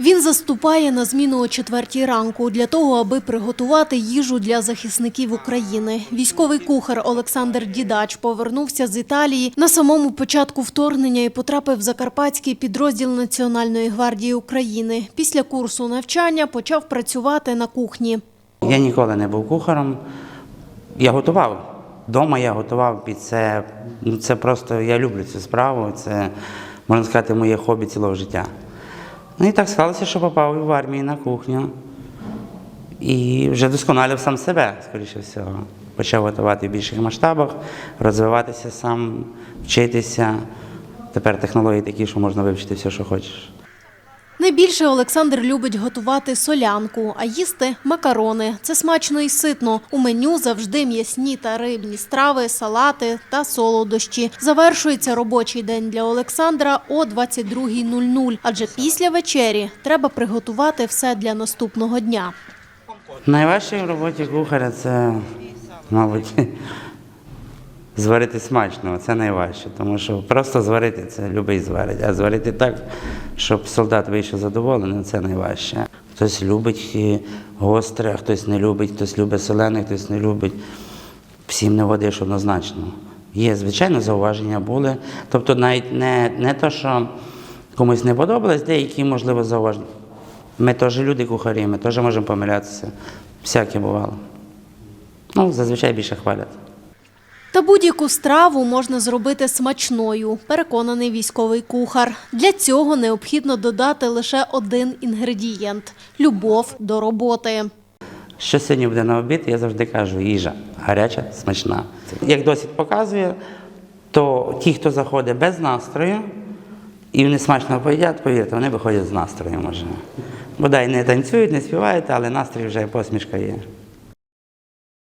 Він заступає на зміну о четвертій ранку для того, аби приготувати їжу для захисників України. Військовий кухар Олександр Дідач повернувся з Італії на самому початку вторгнення і потрапив в закарпатський підрозділ Національної гвардії України. Після курсу навчання почав працювати на кухні. Я ніколи не був кухарем. Я готував. Дома я готував під це. Ну, це просто я люблю цю справу. Це, можна сказати, моє хобі цілого життя. Ну і так сталося, що попав в армію на кухню. І вже досконалив сам себе, скоріше всього. Почав готувати в більших масштабах, розвиватися сам, вчитися. Тепер технології такі, що можна вивчити все, що хочеш. Найбільше Олександр любить готувати солянку, а їсти макарони. Це смачно і ситно. У меню завжди м'ясні та рибні страви, салати та солодощі. Завершується робочий день для Олександра о 22.00, адже після вечері треба приготувати все для наступного дня. Найважче в роботі кухаря це, мабуть, зварити смачно. Це найважче, тому що просто зварити це любий зварить, а зварити так, щоб солдат вийшов задоволений, це найважче. Хтось любить е, гостре, хтось не любить, хтось любить солене, хтось не любить. Всім не водиш однозначно. Є, звичайно, зауваження були. Тобто навіть не, не то, що комусь не подобалось, деякі, можливо, зауваження. Ми теж люди кухарі, ми теж можемо помилятися. Всяке бувало. Ну, зазвичай більше хвалять. Та будь-яку страву можна зробити смачною, переконаний військовий кухар. Для цього необхідно додати лише один інгредієнт любов до роботи. Що сьогодні буде на обід, я завжди кажу, їжа гаряча, смачна. Як досвід показує, то ті, хто заходить без настрою, і вони смачно поїдять, повірте, вони виходять з настроєм вже. Бодай не танцюють, не співають, але настрій вже посмішка є.